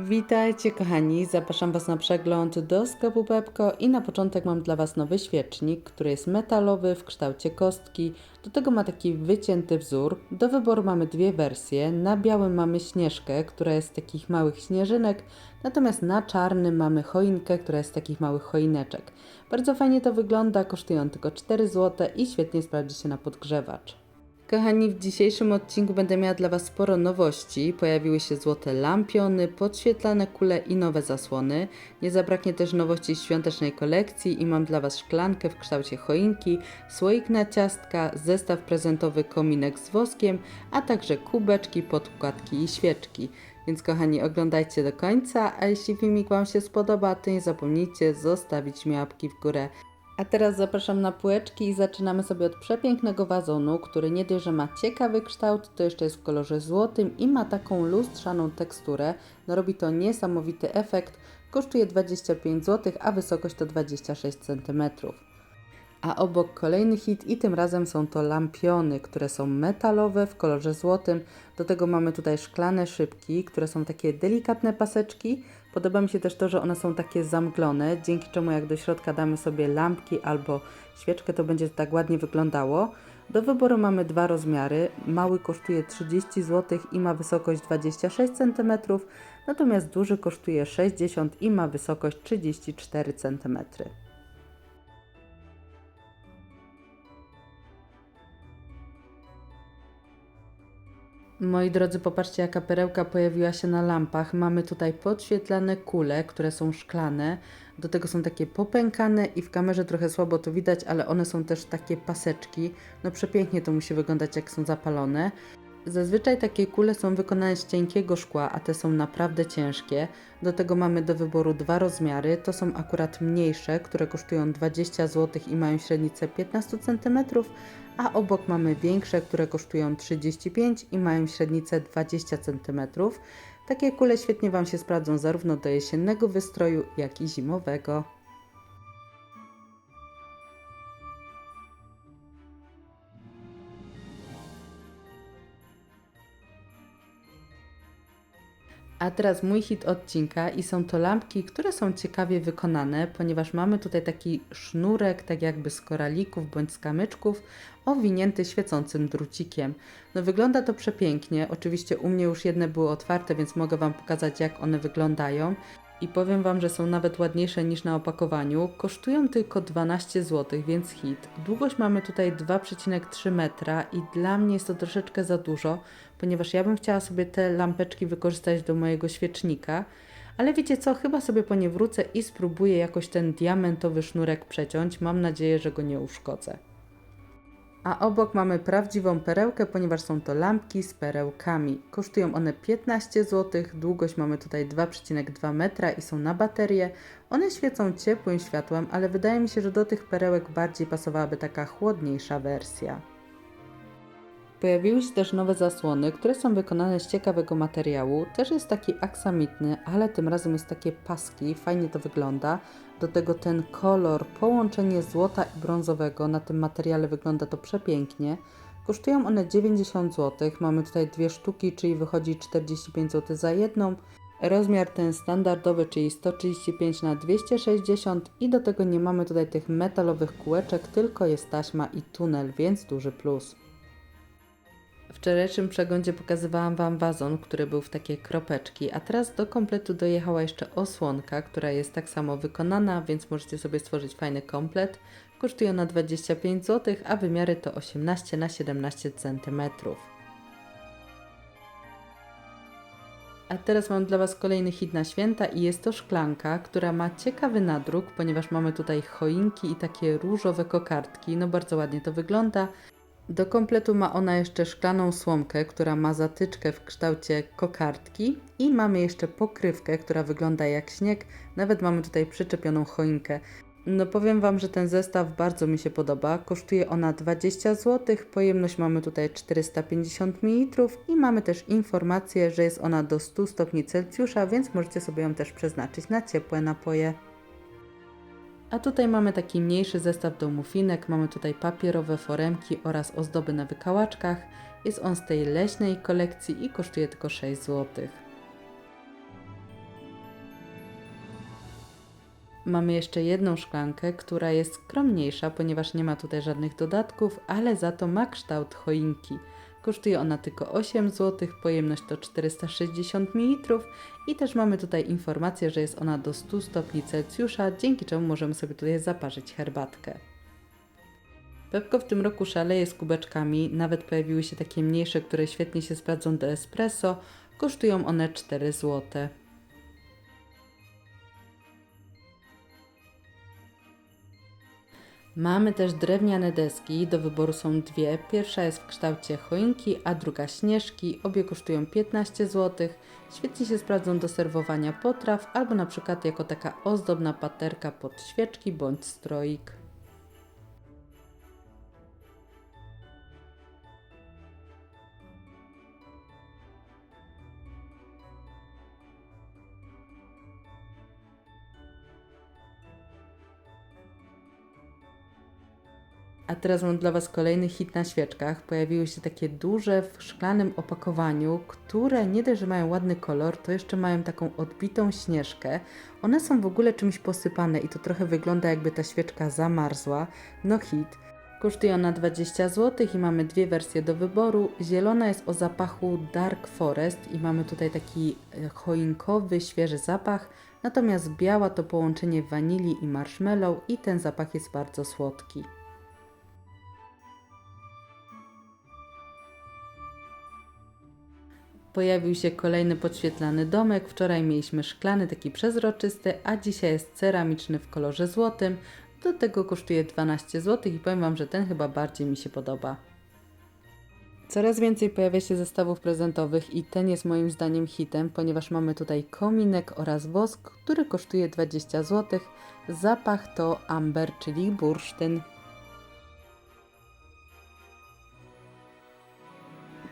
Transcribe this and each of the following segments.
Witajcie kochani, zapraszam Was na przegląd do sklepu Pepko i na początek mam dla Was nowy świecznik, który jest metalowy w kształcie kostki. Do tego ma taki wycięty wzór. Do wyboru mamy dwie wersje. Na białym mamy śnieżkę, która jest z takich małych śnieżynek, natomiast na czarnym mamy choinkę, która jest z takich małych choineczek. Bardzo fajnie to wygląda, kosztują tylko 4 zł i świetnie sprawdzi się na podgrzewacz. Kochani, w dzisiejszym odcinku będę miała dla Was sporo nowości. Pojawiły się złote lampiony, podświetlane kule i nowe zasłony. Nie zabraknie też nowości świątecznej kolekcji i mam dla Was szklankę w kształcie choinki, słoik na ciastka, zestaw prezentowy kominek z woskiem, a także kubeczki, podkładki i świeczki. Więc kochani, oglądajcie do końca, a jeśli filmik Wam się spodoba, to nie zapomnijcie zostawić mi łapki w górę. A teraz zapraszam na półeczki i zaczynamy sobie od przepięknego wazonu, który nie dość, że ma ciekawy kształt, to jeszcze jest w kolorze złotym i ma taką lustrzaną teksturę. No robi to niesamowity efekt. Kosztuje 25 zł, a wysokość to 26 cm. A obok kolejny hit i tym razem są to lampiony, które są metalowe w kolorze złotym. Do tego mamy tutaj szklane szybki, które są takie delikatne paseczki. Podoba mi się też to, że one są takie zamglone, dzięki czemu jak do środka damy sobie lampki albo świeczkę, to będzie tak ładnie wyglądało. Do wyboru mamy dwa rozmiary. Mały kosztuje 30 zł i ma wysokość 26 cm, natomiast duży kosztuje 60 i ma wysokość 34 cm. Moi drodzy, popatrzcie jaka perełka pojawiła się na lampach. Mamy tutaj podświetlane kule, które są szklane. Do tego są takie popękane i w kamerze trochę słabo to widać, ale one są też takie paseczki. No przepięknie to musi wyglądać jak są zapalone. Zazwyczaj takie kule są wykonane z cienkiego szkła, a te są naprawdę ciężkie. Do tego mamy do wyboru dwa rozmiary. To są akurat mniejsze, które kosztują 20 zł i mają średnicę 15 cm, a obok mamy większe, które kosztują 35 i mają średnicę 20 cm. Takie kule świetnie Wam się sprawdzą zarówno do jesiennego wystroju, jak i zimowego. A teraz mój hit odcinka i są to lampki, które są ciekawie wykonane, ponieważ mamy tutaj taki sznurek, tak jakby z koralików bądź z kamyczków, owinięty świecącym drucikiem. No wygląda to przepięknie, oczywiście u mnie już jedne były otwarte, więc mogę Wam pokazać jak one wyglądają. I powiem Wam, że są nawet ładniejsze niż na opakowaniu. Kosztują tylko 12 zł, więc hit. Długość mamy tutaj 2,3 metra i dla mnie jest to troszeczkę za dużo, ponieważ ja bym chciała sobie te lampeczki wykorzystać do mojego świecznika. Ale wiecie co, chyba sobie po nie wrócę i spróbuję jakoś ten diamentowy sznurek przeciąć. Mam nadzieję, że go nie uszkodzę. A obok mamy prawdziwą perełkę, ponieważ są to lampki z perełkami. Kosztują one 15 zł, długość mamy tutaj 2,2 metra i są na baterię. One świecą ciepłym światłem, ale wydaje mi się, że do tych perełek bardziej pasowałaby taka chłodniejsza wersja. Pojawiły się też nowe zasłony, które są wykonane z ciekawego materiału. Też jest taki aksamitny, ale tym razem jest takie paski, fajnie to wygląda. Do tego ten kolor, połączenie złota i brązowego na tym materiale wygląda to przepięknie. Kosztują one 90 zł. Mamy tutaj dwie sztuki, czyli wychodzi 45 zł za jedną. Rozmiar ten standardowy, czyli 135 na 260 i do tego nie mamy tutaj tych metalowych kółeczek, tylko jest taśma i tunel, więc duży plus. Wczorajszym przeglądzie pokazywałam Wam wazon, który był w takie kropeczki, a teraz do kompletu dojechała jeszcze osłonka, która jest tak samo wykonana, więc możecie sobie stworzyć fajny komplet. Kosztuje ona 25 zł, a wymiary to 18 na 17 cm. A teraz mam dla Was kolejny hit na święta i jest to szklanka, która ma ciekawy nadruk, ponieważ mamy tutaj choinki i takie różowe kokardki. No bardzo ładnie to wygląda. Do kompletu ma ona jeszcze szklaną słomkę, która ma zatyczkę w kształcie kokardki i mamy jeszcze pokrywkę, która wygląda jak śnieg. Nawet mamy tutaj przyczepioną choinkę. No powiem Wam, że ten zestaw bardzo mi się podoba. Kosztuje ona 20 zł, pojemność mamy tutaj 450 ml i mamy też informację, że jest ona do 100 stopni Celsjusza, więc możecie sobie ją też przeznaczyć na ciepłe napoje. A tutaj mamy taki mniejszy zestaw do mufinek, mamy tutaj papierowe foremki oraz ozdoby na wykałaczkach. Jest on z tej leśnej kolekcji i kosztuje tylko 6 zł. Mamy jeszcze jedną szklankę, która jest skromniejsza, ponieważ nie ma tutaj żadnych dodatków, ale za to ma kształt choinki – Kosztuje ona tylko 8 zł, pojemność to 460 ml i też mamy tutaj informację, że jest ona do 100 stopni Celsjusza, dzięki czemu możemy sobie tutaj zaparzyć herbatkę. Pepko w tym roku szaleje z kubeczkami, nawet pojawiły się takie mniejsze, które świetnie się sprawdzą do espresso. Kosztują one 4 zł. Mamy też drewniane deski, do wyboru są dwie. Pierwsza jest w kształcie choinki, a druga śnieżki. Obie kosztują 15 zł. Świetnie się sprawdzą do serwowania potraw albo na przykład jako taka ozdobna paterka pod świeczki bądź stroik. A teraz mam dla Was kolejny hit na świeczkach. Pojawiły się takie duże w szklanym opakowaniu, które nie dość, że mają ładny kolor, to jeszcze mają taką odbitą śnieżkę. One są w ogóle czymś posypane i to trochę wygląda jakby ta świeczka zamarzła. No hit. Kosztuje ona 20 zł i mamy dwie wersje do wyboru. Zielona jest o zapachu Dark Forest i mamy tutaj taki e, choinkowy, świeży zapach. Natomiast biała to połączenie wanilii i marshmallow i ten zapach jest bardzo słodki. Pojawił się kolejny podświetlany domek. Wczoraj mieliśmy szklany, taki przezroczysty, a dzisiaj jest ceramiczny w kolorze złotym. Do tego kosztuje 12 zł i powiem Wam, że ten chyba bardziej mi się podoba. Coraz więcej pojawia się zestawów prezentowych i ten jest moim zdaniem hitem, ponieważ mamy tutaj kominek oraz wosk, który kosztuje 20 zł. Zapach to amber, czyli bursztyn.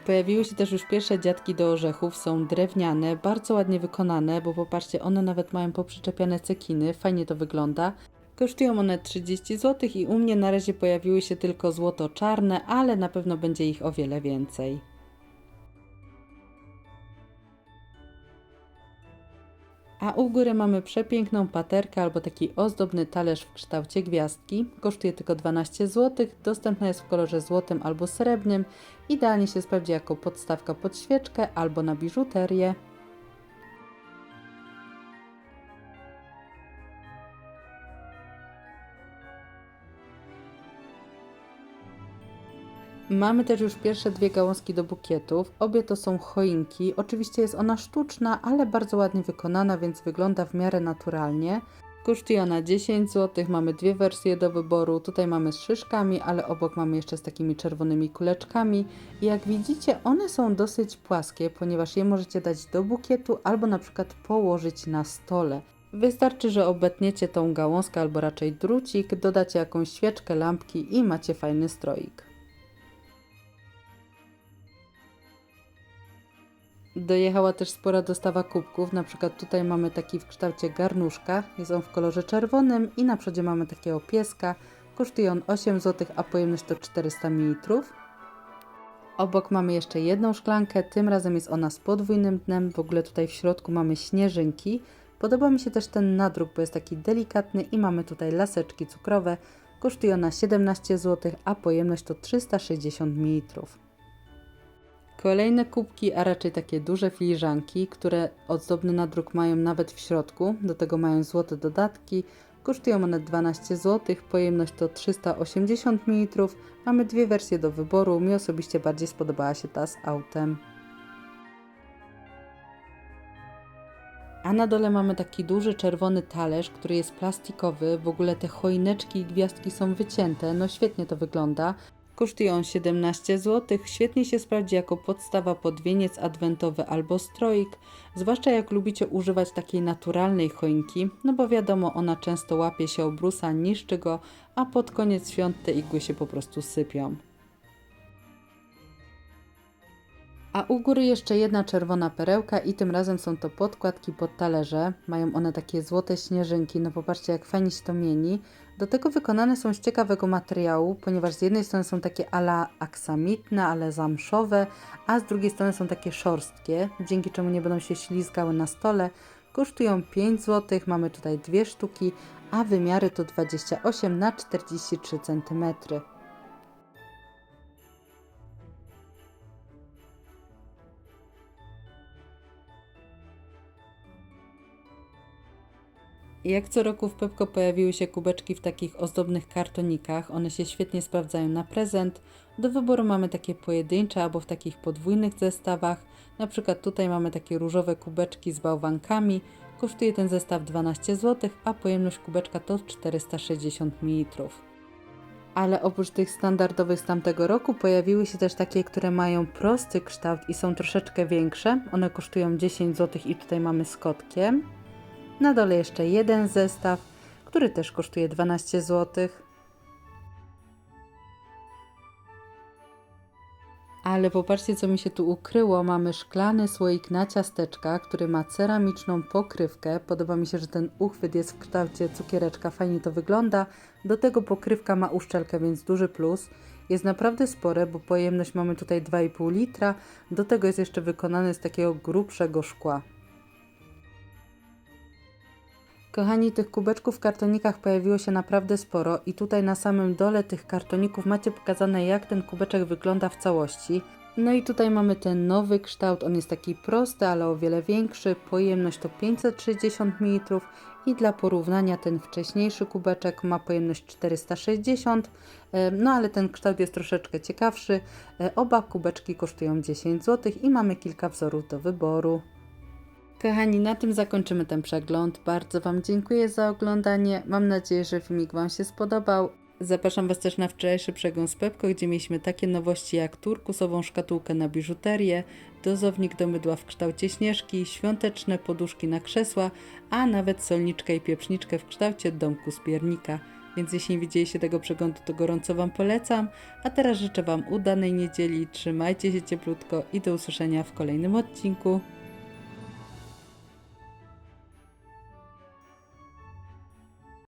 Pojawiły się też już pierwsze dziadki do orzechów, są drewniane, bardzo ładnie wykonane, bo popatrzcie, one nawet mają poprzyczepiane cekiny, fajnie to wygląda. Kosztują one 30 zł i u mnie na razie pojawiły się tylko złoto-czarne, ale na pewno będzie ich o wiele więcej. A u góry mamy przepiękną paterkę albo taki ozdobny talerz w kształcie gwiazdki. Kosztuje tylko 12 zł, dostępna jest w kolorze złotym albo srebrnym. Idealnie się sprawdzi jako podstawka pod świeczkę albo na biżuterię. Mamy też już pierwsze dwie gałązki do bukietów. Obie to są choinki. Oczywiście jest ona sztuczna, ale bardzo ładnie wykonana, więc wygląda w miarę naturalnie. Kosztuje ona 10 zł. Mamy dwie wersje do wyboru. Tutaj mamy z szyszkami, ale obok mamy jeszcze z takimi czerwonymi kuleczkami. I jak widzicie, one są dosyć płaskie, ponieważ je możecie dać do bukietu albo na przykład położyć na stole. Wystarczy, że obetniecie tą gałązkę albo raczej drucik, dodacie jakąś świeczkę, lampki i macie fajny stroik. Dojechała też spora dostawa kubków, na przykład tutaj mamy taki w kształcie garnuszka, jest on w kolorze czerwonym i na przodzie mamy takiego pieska. Kosztuje on 8 zł, a pojemność to 400 ml. Obok mamy jeszcze jedną szklankę, tym razem jest ona z podwójnym dnem, w ogóle tutaj w środku mamy śnieżynki. Podoba mi się też ten nadruk, bo jest taki delikatny i mamy tutaj laseczki cukrowe. Kosztuje ona 17 zł, a pojemność to 360 ml. Kolejne kubki, a raczej takie duże filiżanki, które ozdobny nadruk mają nawet w środku, do tego mają złote dodatki. Kosztują one 12 zł, pojemność to 380 ml. Mamy dwie wersje do wyboru, mi osobiście bardziej spodobała się ta z autem. A na dole mamy taki duży czerwony talerz, który jest plastikowy. W ogóle te choineczki i gwiazdki są wycięte, no świetnie to wygląda. Kosztuje on 17 zł. Świetnie się sprawdzi jako podstawa pod wieniec adwentowy albo stroik, zwłaszcza jak lubicie używać takiej naturalnej choinki, no bo wiadomo, ona często łapie się obrusa, niszczy go, a pod koniec świąt te igły się po prostu sypią. A u góry jeszcze jedna czerwona perełka i tym razem są to podkładki pod talerze. Mają one takie złote śnieżynki, no popatrzcie jak fajnie się to mieni. Do tego wykonane są z ciekawego materiału, ponieważ z jednej strony są takie ala aksamitne, ale zamszowe, a z drugiej strony są takie szorstkie, dzięki czemu nie będą się ślizgały na stole. Kosztują 5 zł, mamy tutaj dwie sztuki, a wymiary to 28 na 43 cm. Jak co roku w Pepko pojawiły się kubeczki w takich ozdobnych kartonikach. One się świetnie sprawdzają na prezent. Do wyboru mamy takie pojedyncze albo w takich podwójnych zestawach. Na przykład tutaj mamy takie różowe kubeczki z bałwankami. Kosztuje ten zestaw 12 zł, a pojemność kubeczka to 460 ml. Ale oprócz tych standardowych z tamtego roku pojawiły się też takie, które mają prosty kształt i są troszeczkę większe. One kosztują 10 zł i tutaj mamy z kotkiem. Na dole jeszcze jeden zestaw, który też kosztuje 12 zł. Ale popatrzcie, co mi się tu ukryło. Mamy szklany słoik na ciasteczka, który ma ceramiczną pokrywkę. Podoba mi się, że ten uchwyt jest w kształcie cukiereczka, fajnie to wygląda. Do tego pokrywka ma uszczelkę, więc duży plus. Jest naprawdę spore, bo pojemność mamy tutaj 2,5 litra. Do tego jest jeszcze wykonany z takiego grubszego szkła. Kochani, tych kubeczków w kartonikach pojawiło się naprawdę sporo i tutaj na samym dole tych kartoników macie pokazane jak ten kubeczek wygląda w całości. No i tutaj mamy ten nowy kształt, on jest taki prosty, ale o wiele większy, pojemność to 560 ml i dla porównania ten wcześniejszy kubeczek ma pojemność 460 e, no ale ten kształt jest troszeczkę ciekawszy. E, Oba kubeczki kosztują 10 zł i mamy kilka wzorów do wyboru. Kochani, na tym zakończymy ten przegląd. Bardzo Wam dziękuję za oglądanie. Mam nadzieję, że filmik Wam się spodobał. Zapraszam Was też na wczorajszy przegląd z Pepko, gdzie mieliśmy takie nowości jak turkusową szkatułkę na biżuterię, dozownik do mydła w kształcie śnieżki, świąteczne poduszki na krzesła, a nawet solniczkę i pieprzniczkę w kształcie domku z piernika. Więc jeśli nie widzieliście tego przeglądu, to gorąco Wam polecam. A teraz życzę Wam udanej niedzieli, trzymajcie się cieplutko i do usłyszenia w kolejnym odcinku.